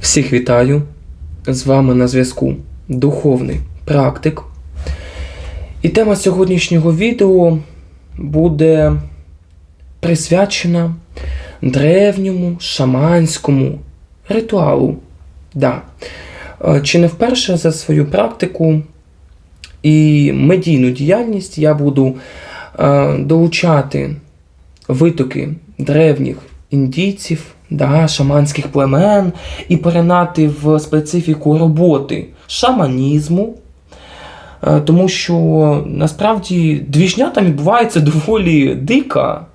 Всіх вітаю! З вами на зв'язку Духовний практик. І тема сьогоднішнього відео буде присвячена древньому шаманському ритуалу. Да. Е, Чи не вперше за свою практику і медійну діяльність я буду е, долучати витоки древніх індійців, да, шаманських племен і поринати в специфіку роботи шаманізму. Е, Тому що насправді двіжня там відбувається доволі дика,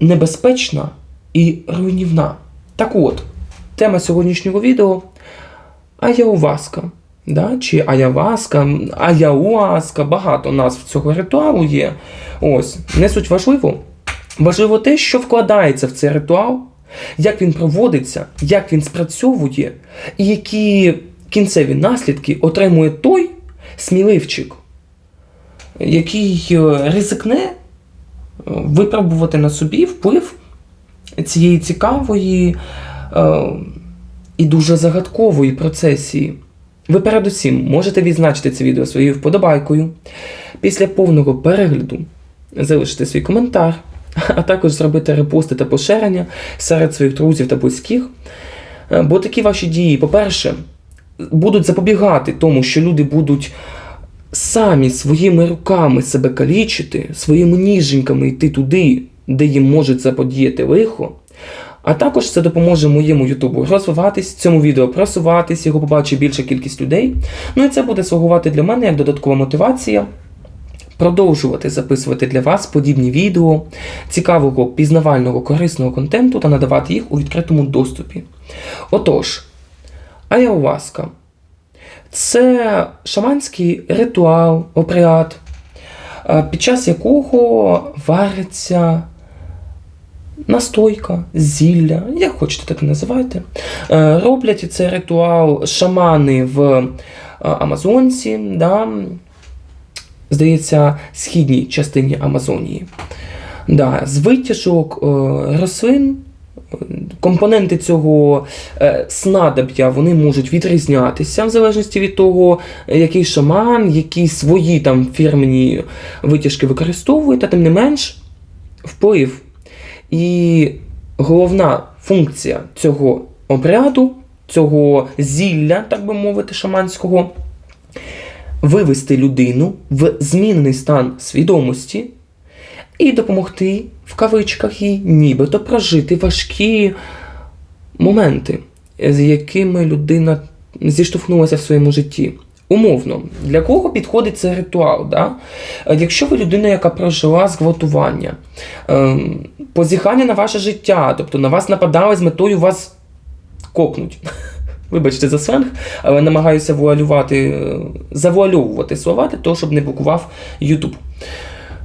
небезпечна і руйнівна. Так от, тема сьогоднішнього відео Аяуваска. Да? Чи Аяваска, Аяуаска, багато назв цього ритуалу є. Ось, не суть важливо. Важливо те, що вкладається в цей ритуал, як він проводиться, як він спрацьовує, і які кінцеві наслідки отримує той сміливчик, який е, ризикне е, випробувати на собі вплив цієї цікавої е, і дуже загадкової процесії. Ви передусім можете відзначити це відео своєю вподобайкою. Після повного перегляду залишити свій коментар, а також зробити репости та поширення серед своїх друзів та близьких. Е, Бо такі ваші дії, по-перше, будуть запобігати тому, що люди будуть самі своїми руками себе калічити, своїми ніженьками йти туди, де їм можуть заподіяти лихо. А також це допоможе моєму Ютубу розвиватись, цьому відео просуватись, його побачить більша кількість людей. Ну і це буде слугувати для мене як додаткова мотивація продовжувати записувати для вас подібні відео, цікавого, пізнавального, корисного контенту та надавати їх у відкритому доступі. Отож, Аяуаска це шаманський ритуал, обряд, е, під час якого вариться настойка, зілля, як хочете, так і називайте. Е, Роблять цей ритуал шамани в е, Амазонці, да, здається, східній частині Амазонії. Да, з витяжок е, рослин. е, Компоненти цього е, снадоб'я вони можуть відрізнятися в залежності від того, який шаман, які свої там фірмені витяжки використовує, та тим не менш вплив і головна функція цього обряду, цього зілля, так би мовити, шаманського, вивести людину в змінений стан свідомості і допомогти в кавичках їй нібито прожити важкі моменти, з якими людина зіштовхнулася в своєму житті. Умовно, для кого підходить цей ритуал? Да? Якщо ви людина, яка прожила зґвалтування, ем, позіхання на ваше життя, тобто на вас нападали з метою вас кокнуть. Вибачте за сленг, але намагаюся вуалювати, е, завуальовувати слова для того, щоб не блокував YouTube.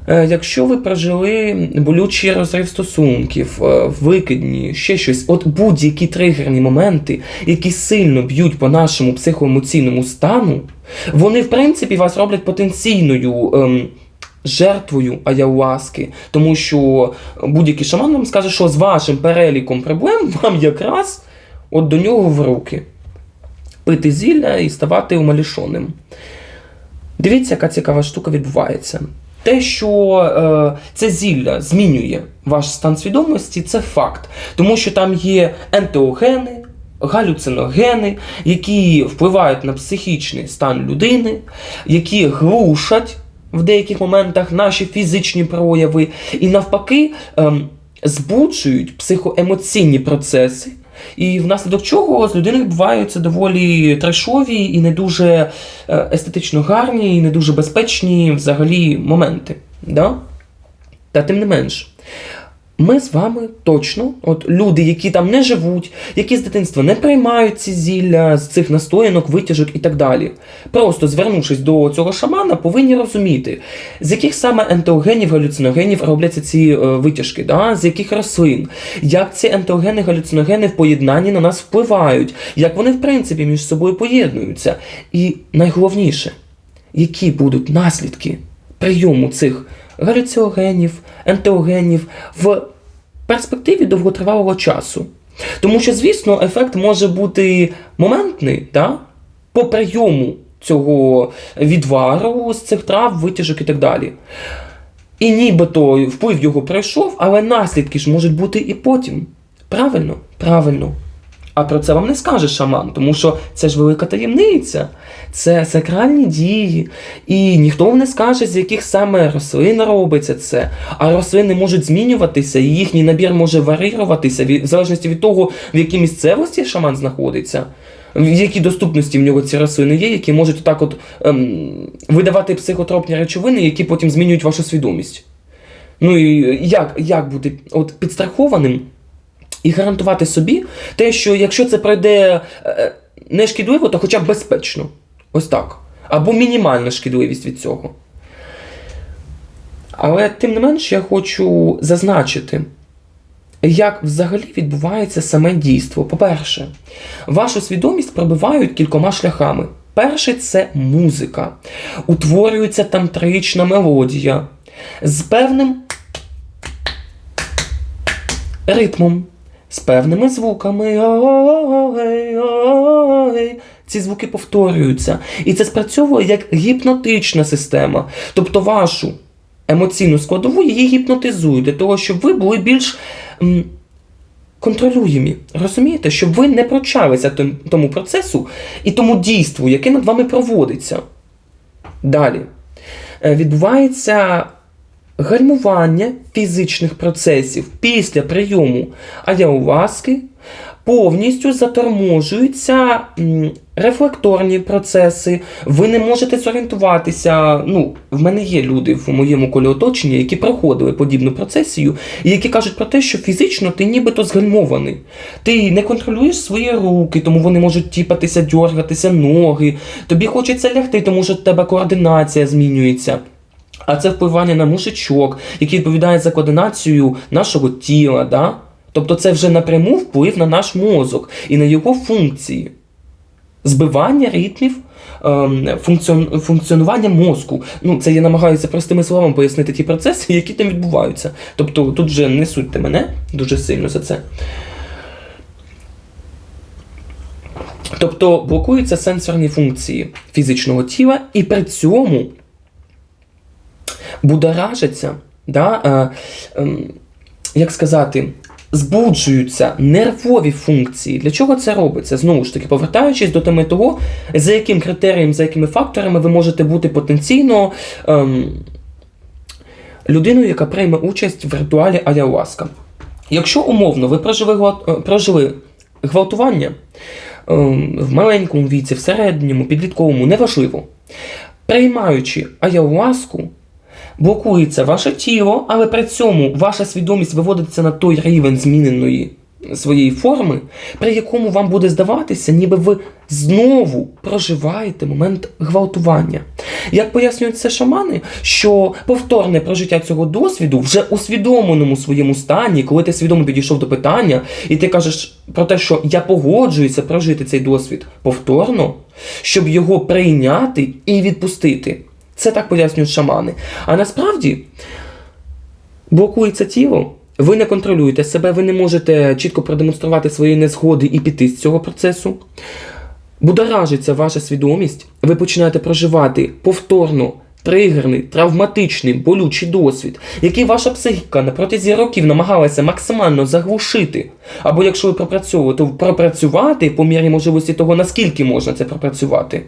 Е, Якщо ви прожили болючий розрив стосунків, е, викидні, ще щось, от будь-які тригерні моменти, які сильно б'ють по нашому психоемоційному стану, вони, в принципі, вас роблять потенційною. Ем, Жертвою аяуаски, тому що будь-який шаман вам скаже, що з вашим переліком проблем вам якраз от до нього в руки пити зілля і ставати умалішоним. Дивіться, яка цікава штука відбувається. Те, що е, це зілля змінює ваш стан свідомості, це факт. Тому що там є ентеогени, галюциногени, які впливають на психічний стан людини, які глушать в деяких моментах наші фізичні прояви, і навпаки ем, збуджують психоемоційні процеси. І внаслідок чого з людини відбуваються доволі трешові і не дуже е, естетично гарні, і не дуже безпечні взагалі моменти. Да? Та тим не менш, ми з вами точно, от люди, які там не живуть, які з дитинства не приймають ці зілля з цих настоянок, витяжок і так далі. Просто звернувшись до цього шамана, повинні розуміти, з яких саме ентеогенів, галюциногенів робляться ці е, витяжки, да? з яких рослин, як ці ентеогени, галюциногени в поєднанні на нас впливають, як вони в принципі між собою поєднуються. І найголовніше, які будуть наслідки прийому цих галюціогенів, ентеогенів в перспективі довготривалого часу. Тому що, звісно, ефект може бути моментний, да? по прийому цього відвару з цих трав, витяжок і так далі. І нібито вплив його пройшов, але наслідки ж можуть бути і потім. Правильно? Правильно. А про це вам не скаже шаман, тому що це ж велика таємниця, це сакральні дії, і ніхто вам не скаже, з яких саме рослин робиться це. А рослини можуть змінюватися, і їхній набір може варіруватися від- в залежності від того, в якій місцевості шаман знаходиться, в якій доступності в нього ці рослини є, які можуть так от ем, видавати психотропні речовини, які потім змінюють вашу свідомість. Ну і як, як бути от підстрахованим? І гарантувати собі те, що якщо це пройде е, не шкідливо, то хоча б безпечно. Ось так. Або мінімальна шкідливість від цього. Але тим не менш я хочу зазначити, як взагалі відбувається саме дійство. По-перше, вашу свідомість пробивають кількома шляхами. Перший це музика. Утворюється тантрична мелодія з певним ритмом, з певними звуками. Ці звуки повторюються. І це спрацьовує як гіпнотична система. Тобто вашу емоційну складову її гіпнотизують для того, щоб ви були більш м, контролюємі. Розумієте, щоб ви не прочалися тому процесу і тому дійству, яке над вами проводиться. Далі. Відбувається гальмування фізичних процесів після прийому аяуаски повністю заторможуються рефлекторні процеси. Ви не можете зорієнтуватися. Ну, в мене є люди в моєму колі оточення, які проходили подібну процесію, і які кажуть про те, що фізично ти нібито згальмований. Ти не контролюєш свої руки, тому вони можуть тіпатися, дьоргатися, ноги. Тобі хочеться лягти, тому що в тебе координація змінюється. А це впливання на мушечок, який відповідає за координацію нашого тіла. Да? Тобто це вже напряму вплив на наш мозок і на його функції. Збивання ритмів ем, функціон, функціонування мозку. Ну, це я намагаюся простими словами пояснити ті процеси, які там відбуваються. Тобто тут вже не судьте мене дуже сильно за це. Тобто блокуються сенсорні функції фізичного тіла, і при цьому будоражаться, да, е, ем, як сказати, збуджуються нервові функції. Для чого це робиться? Знову ж таки, повертаючись до теми того, за яким критерієм, за якими факторами ви можете бути потенційно ем, людиною, яка прийме участь в ритуалі Аяуаска. Якщо умовно ви прожили, е, прожили гвалтування ем, в маленькому віці, в середньому, підлітковому, неважливо, приймаючи аяуаску, блокується ваше тіло, але при цьому ваша свідомість виводиться на той рівень зміненої своєї форми, при якому вам буде здаватися, ніби ви знову проживаєте момент гвалтування. Як пояснюють це шамани, що повторне прожиття цього досвіду вже у своєму стані, коли ти свідомо підійшов до питання, і ти кажеш про те, що я погоджуюся прожити цей досвід повторно, щоб його прийняти і відпустити. Це так пояснюють шамани. А насправді блокується тіло. Ви не контролюєте себе, ви не можете чітко продемонструвати свої незгоди і піти з цього процесу. Будоражиться ваша свідомість, ви починаєте проживати повторно тригерний, травматичний, болючий досвід, який ваша психіка на протязі років намагалася максимально заглушити. Або якщо ви пропрацьовуєте, то пропрацювати по мірі можливості того, наскільки можна це пропрацювати.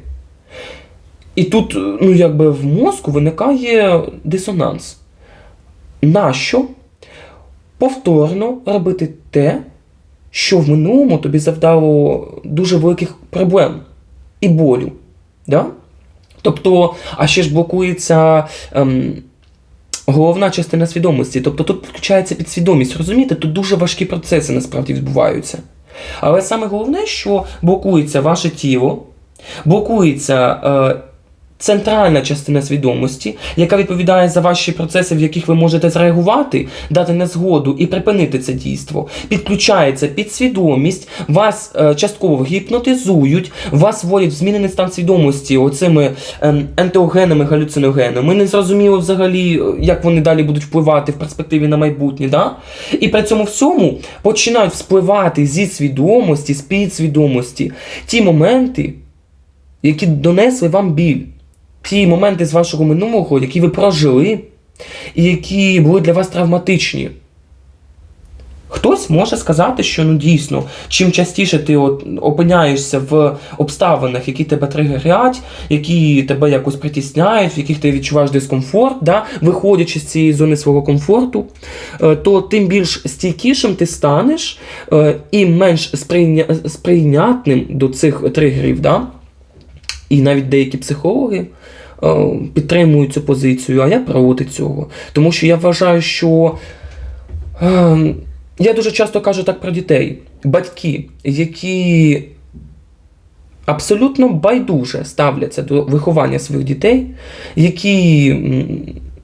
І тут, ну, якби в мозку виникає дисонанс. Нащо повторно робити те, що в минулому тобі завдало дуже великих проблем і болю? Да? Тобто, а ще ж блокується ем, головна частина свідомості. Тобто тут підключається підсвідомість. Розумієте, тут дуже важкі процеси насправді відбуваються. Але саме головне, що блокується ваше тіло, блокується е, центральна частина свідомості, яка відповідає за ваші процеси, в яких ви можете зреагувати, дати незгоду і припинити це дійство. Підключається підсвідомість, вас е, частково гіпнотизують, вас вводять в змінений стан свідомості оцими ем, ентеогенами, галюциногенами. Не зрозуміло взагалі, е, як вони далі будуть впливати в перспективі на майбутнє. Да? І при цьому всьому починають вспливати зі свідомості, з підсвідомості ті моменти, які донесли вам біль. Ті моменти з вашого минулого, які ви прожили, і які були для вас травматичні. Хтось може сказати, що ну дійсно, чим частіше ти от опиняєшся в обставинах, які тебе тригерять, які тебе якось притісняють, в яких ти відчуваєш дискомфорт, да, виходячи з цієї зони свого комфорту, е, то тим більш стійкішим ти станеш е, і менш сприйня... сприйнятним до цих тригерів. Да? І навіть деякі психологи підтримують цю позицію, а я проти цього. Тому що я вважаю, що. Е, я дуже часто кажу так про дітей. Батьки, які абсолютно байдуже ставляться до виховання своїх дітей, які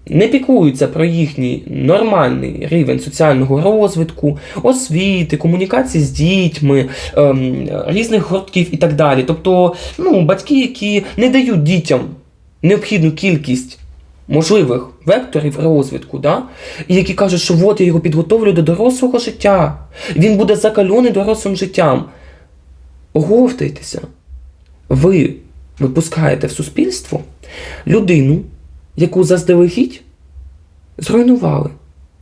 не піклуються про їхній нормальний рівень соціального розвитку, освіти, комунікації з дітьми, ем, різних гуртків і так далі. Тобто, ну, батьки, які не дають дітям необхідну кількість можливих векторів розвитку, да? і які кажуть, що от я його підготовлю до дорослого життя, він буде закалений дорослим життям. Оговтайтеся. Ви випускаєте в суспільство людину, яку заздалегідь зруйнували.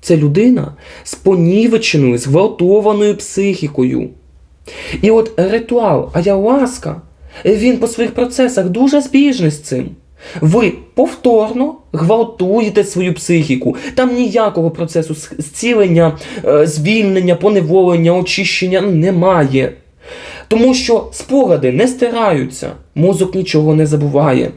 Це людина з понівеченою, зґвалтованою психікою. І от ритуал Аяуаска, він по своїх процесах дуже збіжний з цим. Ви повторно гвалтуєте свою психіку. Там ніякого процесу зцілення, е, звільнення, поневолення, очищення немає. Тому що спогади не стираються, мозок нічого не забуває.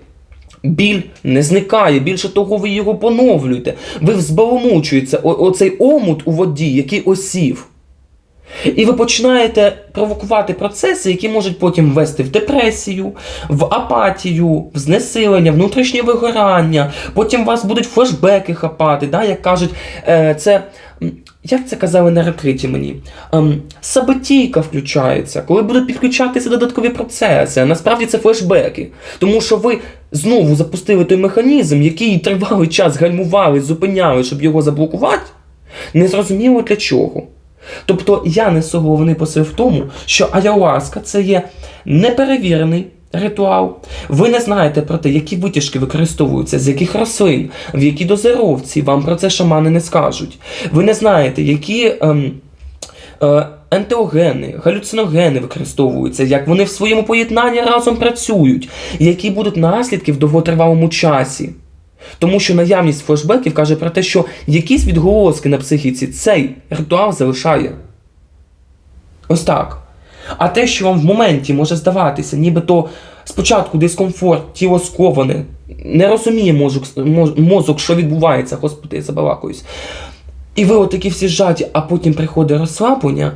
Біль не зникає, більше того, ви його поновлюєте. Ви взбаламучуєте оцей омут у воді, який осів. І ви починаєте провокувати процеси, які можуть потім вести в депресію, в апатію, в знесилення, внутрішнє вигорання. Потім вас будуть флешбеки хапати, да, як кажуть, е, це. Як це казали на ретриті мені? Ем, саботійка включається, коли будуть підключатися додаткові процеси. А насправді це флешбеки. Тому що ви знову запустили той механізм, який тривалий час гальмували, зупиняли, щоб його заблокувати. Незрозуміло для чого. Тобто я несу головний посил в тому, що аяуаска це є неперевірений ритуал. Ви не знаєте про те, які витяжки використовуються, з яких рослин, в якій дозировці, вам про це шамани не скажуть. Ви не знаєте, які. Ем, е, Ентеогени, галюциногени використовуються, як вони в своєму поєднанні разом працюють, які будуть наслідки в довготривалому часі. Тому що наявність флешбеків каже про те, що якісь відголоски на психіці цей ритуал залишає. Ось так. А те, що вам в моменті може здаватися, нібито спочатку дискомфорт, тіло сковане, не розуміє мозок, мозок, що відбувається, господи, я забалакуюсь. І ви отакі всі зжаті, а потім приходить розслаблення,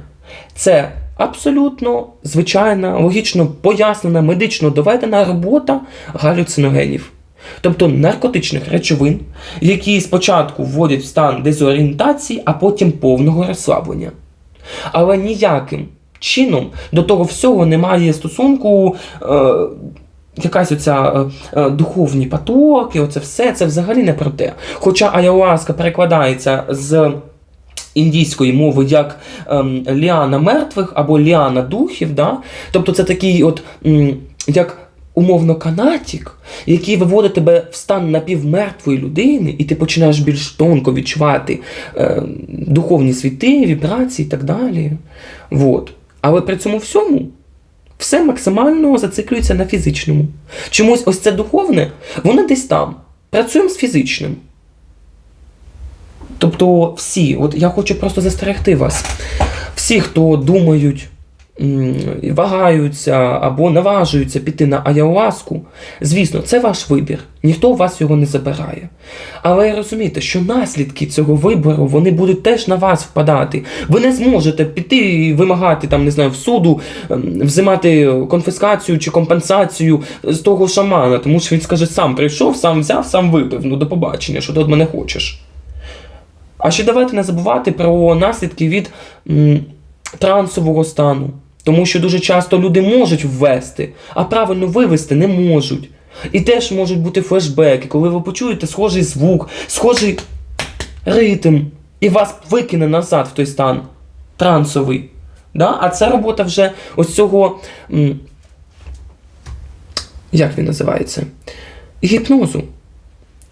це абсолютно звичайна, логічно пояснена, медично доведена робота галюциногенів. Тобто наркотичних речовин, які спочатку вводять в стан дезорієнтації, а потім повного розслаблення. Але ніяким чином до того всього немає стосунку. Е, Якась оця е, е, духовні потоки, оце все, це взагалі не про те. Хоча аяуаска перекладається з індійської мови як ем, ліана мертвих або ліана духів, да? тобто це такий от як умовно канатік, який виводить тебе в стан напівмертвої людини, і ти починаєш більш тонко відчувати е, духовні світи, вібрації і так далі. Вот. Але при цьому всьому все максимально зациклюється на фізичному. Чомусь ось це духовне, воно десь там. Працюємо з фізичним. Тобто всі, от я хочу просто застерегти вас. Всі, хто думають, вагаються або наважуються піти на аяуаску, звісно, це ваш вибір. Ніхто у вас його не забирає. Але розумійте, що наслідки цього вибору вони будуть теж на вас впадати. Ви не зможете піти і вимагати там, не знаю, в суду, ем, взимати конфіскацію чи компенсацію з того шамана, тому що він скаже, сам прийшов, сам взяв, сам випив. Ну до побачення, що ти від мене хочеш. А ще давайте не забувати про наслідки від м, трансового стану. Тому що дуже часто люди можуть ввести, а правильно вивести не можуть. І теж можуть бути флешбеки, коли ви почуєте схожий звук, схожий ритм, і вас викине назад в той стан трансовий. Да? А це робота вже ось цього. Як він називається? Гіпнозу.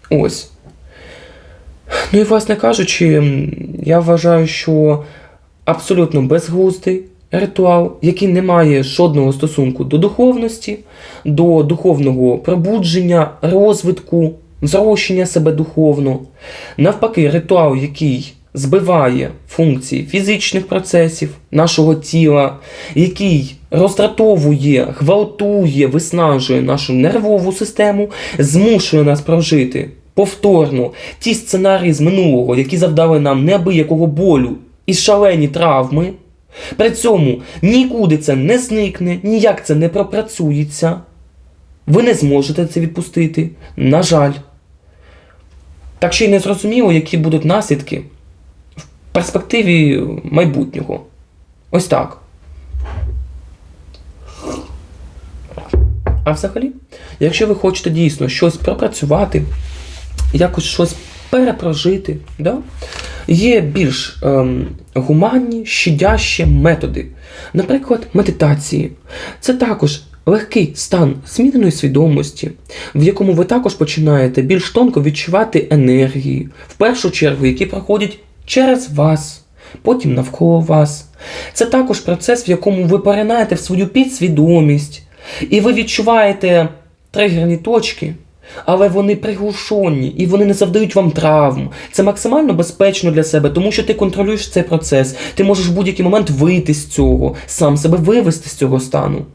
Ось. Ну і, власне кажучи, я вважаю, що абсолютно безглуздий ритуал, який не має жодного стосунку до духовності, до духовного пробудження, розвитку, зрощення себе духовно. Навпаки, ритуал, який збиває функції фізичних процесів нашого тіла, який роздратовує, гвалтує, виснажує нашу нервову систему, змушує нас прожити повторно ті сценарії з минулого, які завдали нам неабиякого болю і шалені травми. При цьому нікуди це не зникне, ніяк це не пропрацюється. Ви не зможете це відпустити, на жаль. Так ще й не зрозуміло, які будуть наслідки в перспективі майбутнього. Ось так. А взагалі, якщо ви хочете дійсно щось пропрацювати, якось щось перепрожити, да? Є більш ем, гуманні, щадящі методи. Наприклад, медитації. Це також легкий стан зміненої свідомості, в якому ви також починаєте більш тонко відчувати енергії, в першу чергу, які проходять через вас, потім навколо вас. Це також процес, в якому ви поринаєте в свою підсвідомість, і ви відчуваєте тригерні точки. Але вони приглушені і вони не завдають вам травм. Це максимально безпечно для себе, тому що ти контролюєш цей процес. Ти можеш в будь-який момент вийти з цього, сам себе вивести з цього стану.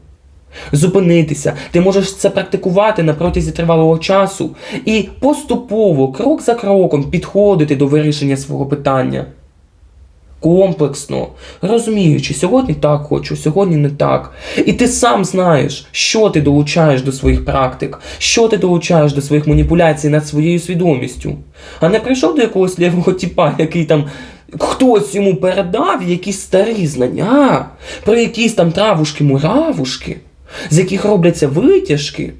Зупинитися, ти можеш це практикувати на протязі тривалого часу і поступово, крок за кроком, підходити до вирішення свого питання. Комплексно, розуміючи, сьогодні так хочу, сьогодні не так. І ти сам знаєш, що ти долучаєш до своїх практик, що ти долучаєш до своїх маніпуляцій над своєю свідомістю. А не прийшов до якогось лівого тіпа, який там хтось йому передав якісь старі знання про якісь там травушки-муравушки, з яких робляться витяжки,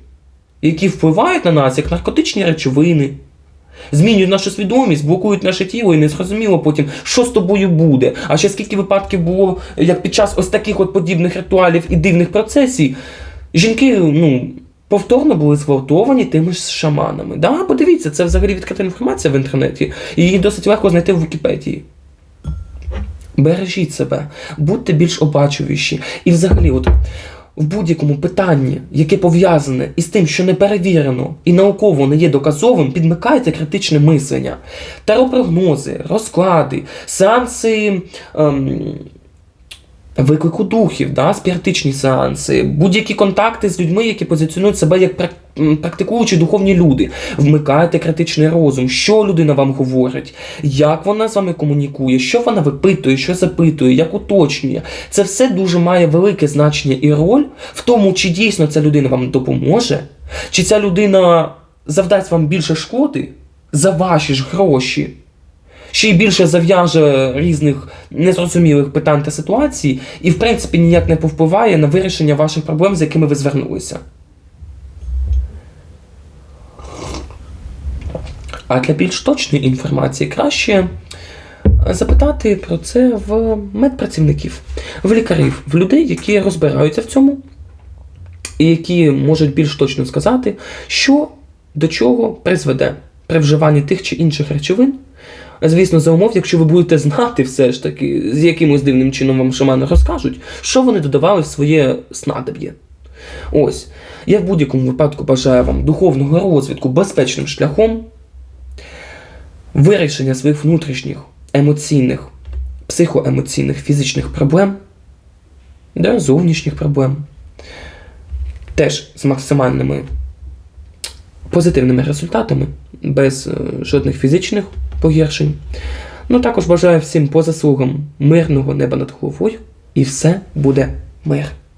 які впливають на нас як наркотичні речовини. Змінюють нашу свідомість, блокують наше тіло і не зрозуміло потім, що з тобою буде. А ще скільки випадків було, як під час ось таких от подібних ритуалів і дивних процесій, жінки, ну. Повторно були зґвалтовані тими ж шаманами. Да, подивіться, це взагалі відкрита інформація в інтернеті, і її досить легко знайти в Вікіпедії. Бережіть себе, будьте більш обачувіші. І взагалі, от в будь-якому питанні, яке пов'язане із тим, що не перевірено і науково не є доказовим, підмикається критичне мислення. Таропрогнози, розклади, сеанси. Ем, Виклику духів, да, спіритичні сеанси, будь-які контакти з людьми, які позиціонують себе як практикуючі духовні люди. Вмикайте критичний розум, що людина вам говорить, як вона з вами комунікує, що вона випитує, що запитує, як уточнює. Це все дуже має велике значення і роль в тому, чи дійсно ця людина вам допоможе, чи ця людина завдасть вам більше шкоди за ваші ж гроші ще й більше зав'яже різних незрозумілих питань та ситуацій, і, в принципі, ніяк не повпливає на вирішення ваших проблем, з якими ви звернулися. А для більш точної інформації краще запитати про це в медпрацівників, в лікарів, в людей, які розбираються в цьому, і які можуть більш точно сказати, що до чого призведе при вживанні тих чи інших речовин. Звісно, за умов, якщо ви будете знати все ж таки, з якимось дивним чином вам шамани розкажуть, що вони додавали в своє снадоб'є. Ось. Я в будь-якому випадку бажаю вам духовного розвитку безпечним шляхом, вирішення своїх внутрішніх емоційних, психоемоційних, фізичних проблем. да, зовнішніх проблем. Теж з максимальними позитивними результатами, без е, жодних фізичних погіршень. Ну, також бажаю всім по заслугам мирного неба над головою, і все буде мир.